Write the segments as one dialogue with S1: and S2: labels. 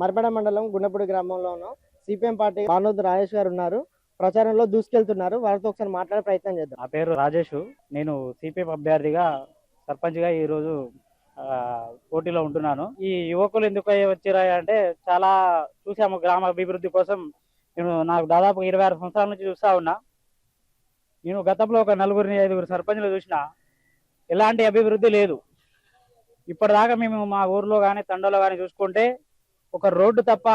S1: మర్పడ మండలం గుండెపూడి గ్రామంలో ఉన్నాం సిపిఎం పార్టీ భానోద్ రాజేష్ గారు ఉన్నారు. ప్రచారంలో దూసుకెళ్తున్నారు. వారితో ఒకసారి మాట్లాడే ప్రయత్నం చేద్దాం.
S2: నా పేరు రాజేష్. నేను సిపిఎం అభ్యర్థిగా సర్పంచ్గా ఈరోజు పోటీలో ఉంటున్నాను. ఈ యువకులు ఎందుకు వచ్చిరా అంటే చాలా చూసాము గ్రామ అభివృద్ధి కోసం. నేను నాకు దాదాపు ఇరవై ఆరు సంవత్సరాల నుంచి చూస్తా ఉన్నా. నేను గతంలో ఒక నలుగురిని ఐదుగురు సర్పంచ్లు చూసిన. ఎలాంటి అభివృద్ధి లేదు. ఇప్పటిదాకా మేము మా ఊర్లో కానీ తండలో కానీ చూసుకుంటే ఒక రోడ్డు తప్ప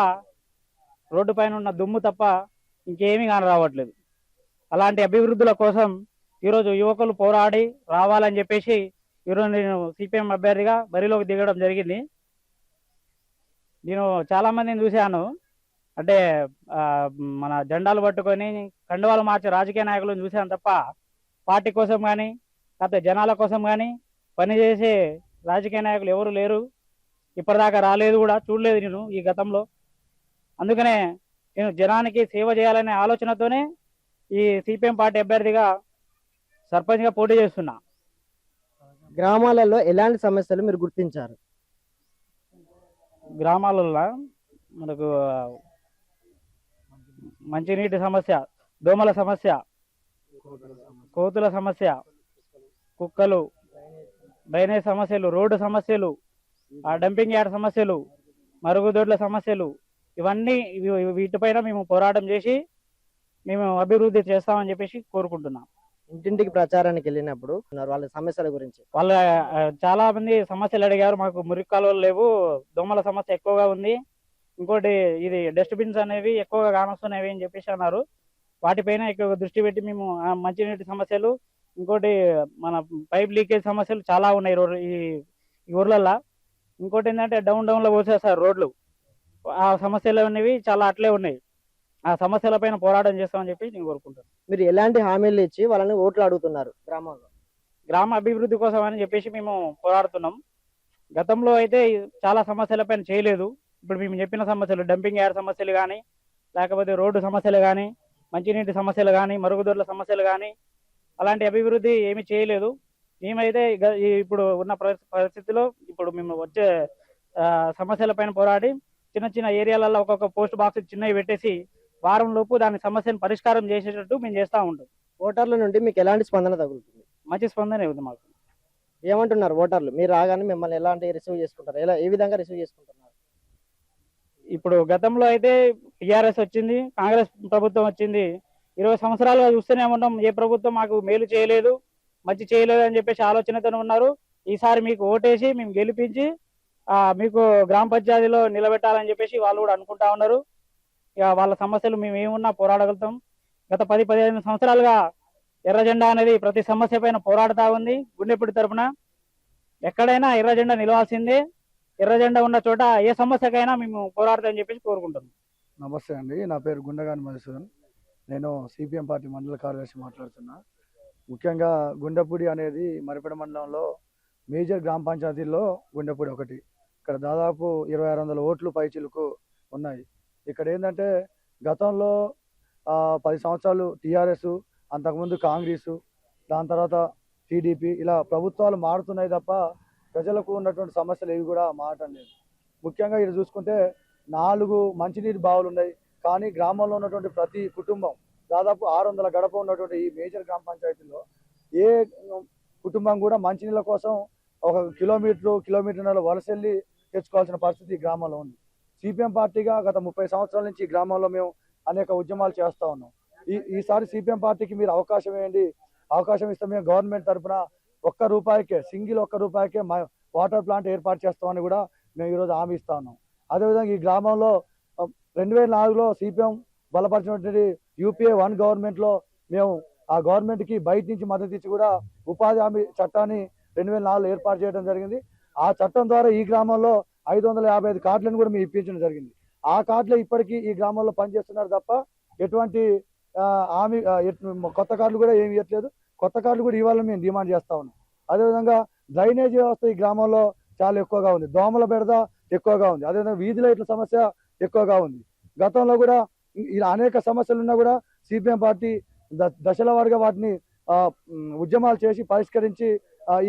S2: రోడ్డు పైన ఉన్న దుమ్ము తప్ప ఇంకేమీ కాని రావట్లేదు అలాంటి అభివృద్ధుల కోసం ఈరోజు యువకులు పోరాడి రావాలని చెప్పేసి ఈరోజు నేను సిపిఎం అభ్యర్థిగా బరిలోకి దిగడం జరిగింది. నేను చాలా మందిని చూశాను. అంటే మన జెండాలు పట్టుకొని కండువాలు మార్చే రాజకీయ నాయకులను చూశాను తప్ప పార్టీ కోసం కానీ లేకపోతే జనాల కోసం కానీ పనిచేసే రాజకీయ నాయకులు ఎవరు లేరు. ఇప్పటిదాకా రాలేదు కూడా చూడలేదు నేను ఈ గతంలో. అందుకనే నేను జనానికి సేవ చేయాలనే ఆలోచనతోనే ఈ సిపిఎం పార్టీ అభ్యర్థిగా సర్పంచ్గా పోటీ చేస్తున్నా.
S1: గ్రామాలలో ఎలాంటి సమస్యలు మీరు గుర్తించారు?
S2: గ్రామాలలో మనకు మంచినీటి సమస్య దోమల సమస్య కోతుల సమస్య కుక్కలు డ్రైనేజ్ సమస్యలు రోడ్డు సమస్యలు డంపింగ్ యార్డ్ సమస్యలు మరుగుదొడ్ల సమస్యలు ఇవన్నీ ఇవి- వీటిపైన మేము పోరాటం చేసి మేము అభివృద్ధి చేస్తామని చెప్పేసి కోరుకుంటున్నాం.
S1: ఇంటింటికి ప్రచారానికి వెళ్ళినప్పుడు వాళ్ళ సమస్యల గురించి.
S2: వాళ్ళ ఆ, చాలా మంది సమస్యలు అడిగారు మాకు మురికి కాలువలు లేవు దోమల సమస్య ఎక్కువగా ఉంది ఇంకోటి ఇది డస్ట్బిన్స్ అనేవి ఎక్కువగా కానొస్తున్నాయి అని చెప్పేసి అన్నారు. వాటిపైన ఎక్కువ దృష్టి పెట్టి మేము ఆ, మంచినీటి సమస్యలు ఇంకోటి మన పైప్ లీకేజ్ సమస్యలు చాలా ఉన్నాయి ఈ ఊర్లల్లో. ఇంకోటి ఏంటంటే డౌన్ డౌన్లో పోసేస్తారు రోడ్లు. ఆ సమస్యలు అనేవి చాలా అట్లే ఉన్నాయి. ఆ సమస్యల పైన పోరాటం చేస్తామని చెప్పి నేను కోరుకుంటాను
S1: మీరు ఎలాంటి హామీలు ఇచ్చి వాళ్ళని ఓట్లు అడుగుతున్నారు గ్రామంలో
S2: గ్రామ అభివృద్ధి కోసం అని చెప్పేసి మేము పోరాడుతున్నాం. గతంలో అయితే చాలా సమస్యలపైన చేయలేదు. ఇప్పుడు మేము చెప్పిన సమస్యలు డంపింగ్ యార్డ్ సమస్యలు కానీ లేకపోతే రోడ్డు సమస్యలు కానీ మంచినీటి సమస్యలు కానీ మరుగుదొడ్ల సమస్యలు కానీ అలాంటి అభివృద్ధి ఏమీ చేయలేదు. మేమైతే ఇప్పుడు ఉన్న పరిస్థి- పరిస్థితిలో ఇప్పుడు మేము వచ్చే ఆ, సమస్యలపైన పోరాడి చిన్న చిన్న ఏరియాలలో ఒక్కొక్క పోస్ట్ బాక్స్ చిన్నవి పెట్టేసి వారం లోపు దాని సమస్యను పరిష్కారం చేసేటట్టు మేము చేస్తూ ఉంటాం.
S1: ఓటర్ల నుండి మీకు ఎలాంటి స్పందన తగులుతుంది?
S2: మంచి స్పందన ఉంది మాకు.
S1: ఏమంటున్నారు ఓటర్లు? మీరు రాగానే మిమ్మల్ని ఎలాంటి రిసీవ్ చేసుకుంటారు? ఎలా ఏ విధంగా రిసీవ్ చేసుకుంటున్నారు?
S2: ఇప్పుడు గతంలో అయితే టిఆర్ఎస్ వచ్చింది కాంగ్రెస్ ప్రభుత్వం వచ్చింది. ఇరవై సంవత్సరాలుగా చూస్తూనే ఉన్నాం. ఏ ప్రభుత్వం మాకు మేలు చేయలేదు. మంచి చేయలేదు అని చెప్పేసి ఆలోచనతో ఉన్నారు. ఈసారి మీకు ఓటేసి మేము గెలిపించి ఆ, మీకు గ్రామ పంచాయతీలో నిలబెట్టాలని చెప్పేసి వాళ్ళు కూడా అనుకుంటా ఉన్నారు. ఇక వాళ్ళ సమస్యలు మేము ఏమున్నా పోరాడగలుగుతాం. గత పది పదిహేను సంవత్సరాలుగా ఎర్ర జెండా అనేది ప్రతి సమస్య పైన పోరాడుతూ ఉంది. గుండెపిడి తరపున ఎక్కడైనా ఎర్ర జెండా నిలవాల్సిందే. ఎర్ర జెండా ఉన్న చోట ఏ సమస్యకైనా మేము పోరాడతామని చెప్పేసి కోరుకుంటున్నాం.
S3: నమస్తే అండి. నా పేరు గుండగాని మధుసూదన్. నేను సిపిఎం పార్టీ మండల కార్యదర్శి మాట్లాడుతున్నా. ముఖ్యంగా గుండెపూడి అనేది మరిపేట మండలంలో మేజర్ గ్రామ పంచాయతీల్లో గుండెపూడి ఒకటి. ఇక్కడ దాదాపు ఇరవై ఆరు వందల ఓట్లు పైచిలుకు ఉన్నాయి. ఇక్కడ ఏంటంటే గతంలో పది సంవత్సరాలు టీఆర్ఎస్ అంతకుముందు కాంగ్రెస్ దాని తర్వాత టీడీపీ ఇలా ప్రభుత్వాలు మారుతున్నాయి తప్ప ప్రజలకు ఉన్నటువంటి సమస్యలు ఏవి కూడా మారటం లేదు. ముఖ్యంగా ఇక్కడ చూసుకుంటే నాలుగు మంచినీటి బావులు ఉన్నాయి. కానీ గ్రామంలో ఉన్నటువంటి ప్రతి కుటుంబం దాదాపు ఆరు వందల గడప ఉన్నటువంటి ఈ మేజర్ గ్రామ పంచాయతీలో ఏ కుటుంబం కూడా మంచినీళ్ళ కోసం ఒక కిలోమీటర్ కిలోమీటర్ల వలస వెళ్ళి తెచ్చుకోవాల్సిన పరిస్థితి గ్రామంలో ఉంది. సిపిఎం పార్టీగా గత ముప్పై సంవత్సరాల నుంచి ఈ గ్రామంలో మేము అనేక ఉద్యమాలు చేస్తూ ఉన్నాం. ఈ ఈసారి సిపిఎం పార్టీకి మీరు అవకాశం ఇవ్వండి అవకాశం ఇస్తే మేము గవర్నమెంట్ తరఫున ఒక్క రూపాయికే సింగిల్ ఒక్క రూపాయికే మా వాటర్ ప్లాంట్ ఏర్పాటు చేస్తామని కూడా మేము ఈరోజు హామీ ఇస్తా ఉన్నాం. అదేవిధంగా ఈ గ్రామంలో రెండు వేల నాలుగులో సిపిఎం బలపరిచినటువంటి యూపీఏ వన్ గవర్నమెంట్లో మేము ఆ గవర్నమెంట్కి బయట నుంచి మద్దతు ఇచ్చి కూడా ఉపాధి హామీ చట్టాన్ని రెండు వేల నాలుగులో ఏర్పాటు చేయడం జరిగింది. ఆ చట్టం ద్వారా ఈ గ్రామంలో ఐదు వందల యాభై ఐదు కార్డులను కూడా మేము ఇప్పించడం జరిగింది. ఆ కార్డులు ఇప్పటికీ ఈ గ్రామంలో పనిచేస్తున్నారు తప్ప ఎటువంటి హామీ కొత్త కార్డులు కూడా ఏమి ఇవ్వట్లేదు. కొత్త కార్డులు కూడా ఇవ్వాలని మేము డిమాండ్ చేస్తా ఉన్నాం. అదేవిధంగా డ్రైనేజ్ వ్యవస్థ ఈ గ్రామంలో చాలా ఎక్కువగా ఉంది. దోమల బెడద ఎక్కువగా ఉంది. అదేవిధంగా వీధి లైట్ల సమస్య ఎక్కువగా ఉంది. గతంలో కూడా ఇలా అనేక సమస్యలు ఉన్నా కూడా సిపిఎం పార్టీ ద- దశల వారిగా వాటిని ఉద్యమాలు చేసి పరిష్కరించి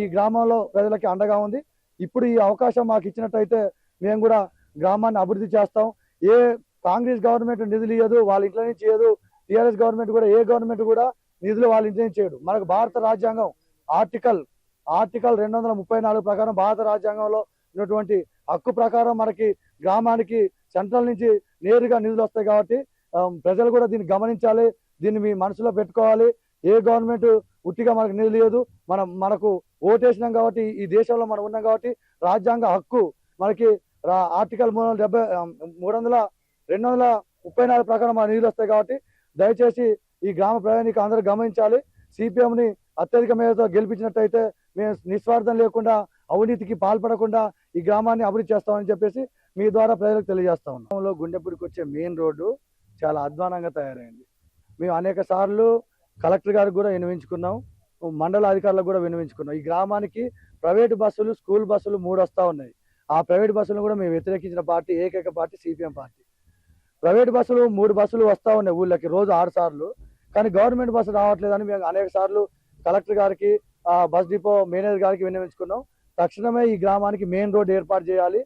S3: ఈ గ్రామంలో ప్రజలకి అండగా ఉంది. ఇప్పుడు ఈ అవకాశం మాకు ఇచ్చినట్టయితే మేము కూడా గ్రామాన్ని అభివృద్ధి చేస్తాం. ఏ కాంగ్రెస్ గవర్నమెంట్ నిధులు ఇవ్వదు వాళ్ళ ఇంట్లో నుంచి ఇవ్వదు టీఆర్ఎస్ గవర్నమెంట్ కూడా ఏ గవర్నమెంట్ కూడా నిధులు వాళ్ళ ఇంట్లో నుంచి చేయడు. మనకు భారత రాజ్యాంగం ఆర్టికల్ ఆర్టికల్ రెండు వందల ముప్పై నాలుగు ప్రకారం భారత రాజ్యాంగంలో ఉన్నటువంటి హక్కు ప్రకారం మనకి గ్రామానికి సెంట్రల్ నుంచి నేరుగా నిధులు వస్తాయి కాబట్టి ప్రజలు కూడా దీన్ని గమనించాలి దీన్ని మీ మనసులో పెట్టుకోవాలి. ఏ గవర్నమెంట్ ఉట్టిగా మనకు నిధులు మనం మనకు ఓటేసినాం కాబట్టి ఈ దేశంలో మనం ఉన్నాం కాబట్టి రాజ్యాంగ హక్కు మనకి రా- ఆర్టికల్ మూడు వందల డెబ్బై మూడు వందల రెండు వందల ముప్పై నాలుగు ప్రకారం మన నిధులు వస్తాయి కాబట్టి దయచేసి ఈ గ్రామ ప్రయాణిక అందరూ గమనించాలి. సిపిఎంని అత్యధిక మేరతో గెలిపించినట్టయితే మేము నిస్వార్థం లేకుండా అవినీతికి పాల్పడకుండా ఈ గ్రామాన్ని అభివృద్ధి చేస్తామని చెప్పేసి మీ ద్వారా ప్రజలకు తెలియజేస్తా ఉన్నాం. గుండెపూడికి వచ్చే మెయిన్ రోడ్డు చాలా అధ్వానంగా తయారైంది. మేము అనేక సార్లు కలెక్టర్ గారికి కూడా వినిపించుకున్నాం మండల అధికారులకు కూడా వినిపించుకున్నాం ఈ గ్రామానికి ప్రైవేట్ బస్సులు స్కూల్ బస్సులు మూడు వస్తూ ఉన్నాయి. ఆ ప్రైవేట్ బస్సులను కూడా మేము వ్యతిరేకించిన పార్టీ ఏకైక పార్టీ సిపిఎం పార్టీ. ప్రైవేట్ బస్సులు మూడు బస్సులు వస్తూ ఉన్నాయి ఊళ్ళకి రోజు ఆరు సార్లు. కానీ గవర్నమెంట్ బస్సు రావట్లేదని మేము అనేక సార్లు కలెక్టర్ గారికి బస్ డిపో మేనేజర్ గారికి విన్నవించుకున్నాం. తక్షణమే ఈ గ్రామానికి మెయిన్ రోడ్ ఏర్పాటు చేయాలి.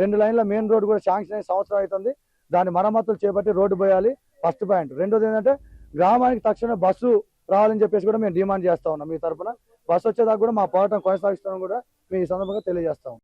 S3: రెండు లైన్ల మెయిన్ రోడ్ కూడా శాంక్షన్ అయిన సంవత్సరం అవుతుంది. దాని మరమ్మతులు చేపట్టి రోడ్డు పోయాలి. ఫస్ట్ పాయింట్ రెండోది ఏంటంటే గ్రామానికి తక్షణ బస్సు రావాలని చెప్పేసి కూడా మేము డిమాండ్ చేస్తా ఉన్నాం మీ తరపున. బస్సు వచ్చేదాకా కూడా మా పోరాటం కొనసాగిస్తామని కూడా మేము ఈ సందర్భంగా తెలియజేస్తాం